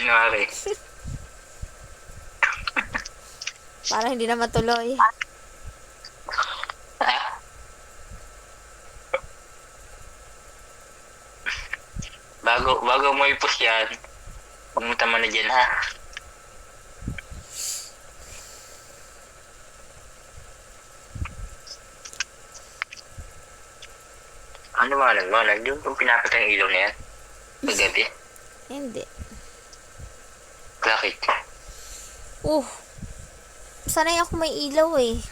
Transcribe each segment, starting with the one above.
January. Para hindi na matuloy. Bago, bago mo ipos yan, pumunta mo na dyan ha. Ano ba nagmanag? Yung kung pinapatay ang ilaw na yan? Paggabi? Hindi. Bakit? Uh. Sanay ako may ilaw eh.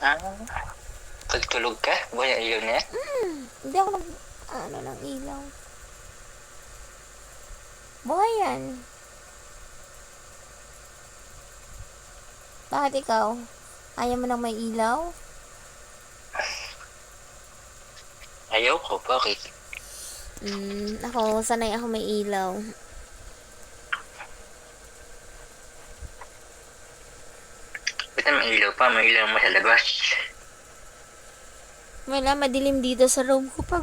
Ah, pagtulog ka? Buhay ang ilaw na yan? Hindi ako nag... Ano ng ilaw. Buhay yan. Bakit ikaw? Ayaw mo nang may ilaw? Ayaw ko, bakit? Mm, ako, sanay ako may ilaw. Ba't may ilaw pa? May ilaw mo sa labas. Wala, madilim dito sa room ko pag...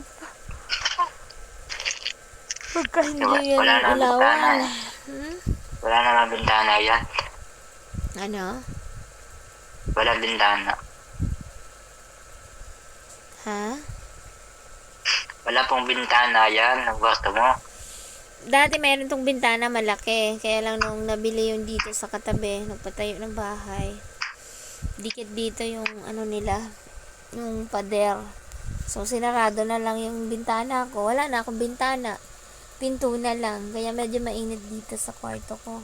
Pagka hindi Wala- yan wala na ilawan. bintana. Hmm? Wala naman bintana yan. Ano? Wala bintana. Ha? Wala pong bintana yan. Ang gusto mo. Dati mayroon tong bintana malaki. Kaya lang nung nabili yung dito sa katabi, nagpatayo ng bahay. Dikit dito yung ano nila, yung pader. So, sinarado na lang yung bintana ko. Wala na akong bintana. Pinto na lang. Kaya medyo mainit dito sa kwarto ko.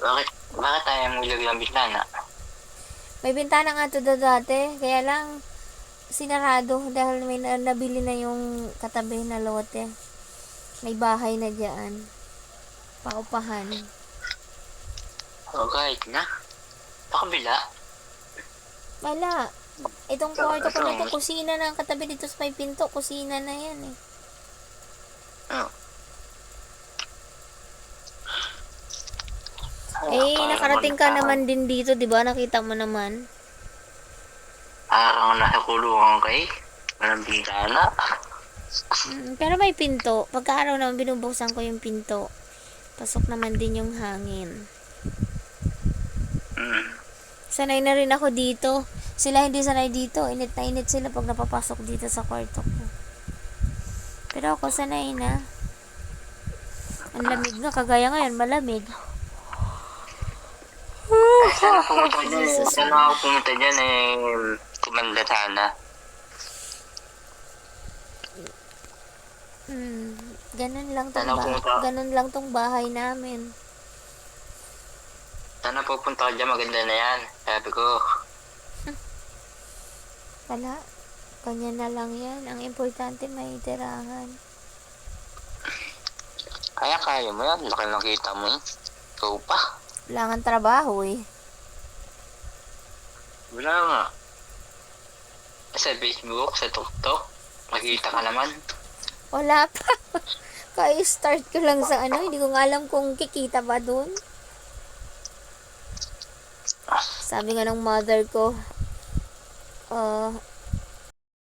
Bakit? Bakit ayaw mo ilagay ang bintana? May bintana nga to daw dati. Kaya lang, sinarado dahil may na- nabili na yung katabi na lote. May bahay na diyan. Paupahan. O kahit na. Pakabila. Wala. Itong kwarto ko na to, kusina na ang katabi dito sa may pinto. Kusina na yan eh. Oh. Eh, nakarating ka naman din dito, di ba? Nakita mo naman. Parang nasa kulungan kay. Walang bintana. Mm, pero may pinto. Pagka araw naman binubuksan ko yung pinto. Pasok naman din yung hangin. Hmm. Sanay na rin ako dito. Sila hindi sanay dito. Init na init sila pag napapasok dito sa kwarto ko. Pero ako sanay na. Ang lamig nga. Kagaya ngayon, malamig. Saan ako pumunta dyan? Saan ako pumunta dyan eh? Kumanda sana. Hmm, ganun lang tong pumunta? ganun lang tong bahay namin. Sana pupunta ka dyan, maganda na yan. Sabi ko, Wala. Kanya na lang yan. Ang importante may tirahan. kaya kaya mo yan. Laki ng kita mo yun. Ikaw pa. Wala nga trabaho eh. Wala nga. Sa Facebook, sa TikTok, makita ka naman. Wala pa. Kaya start ko lang sa ano. Hindi ko nga alam kung kikita ba dun. Sabi nga ng mother ko, uh,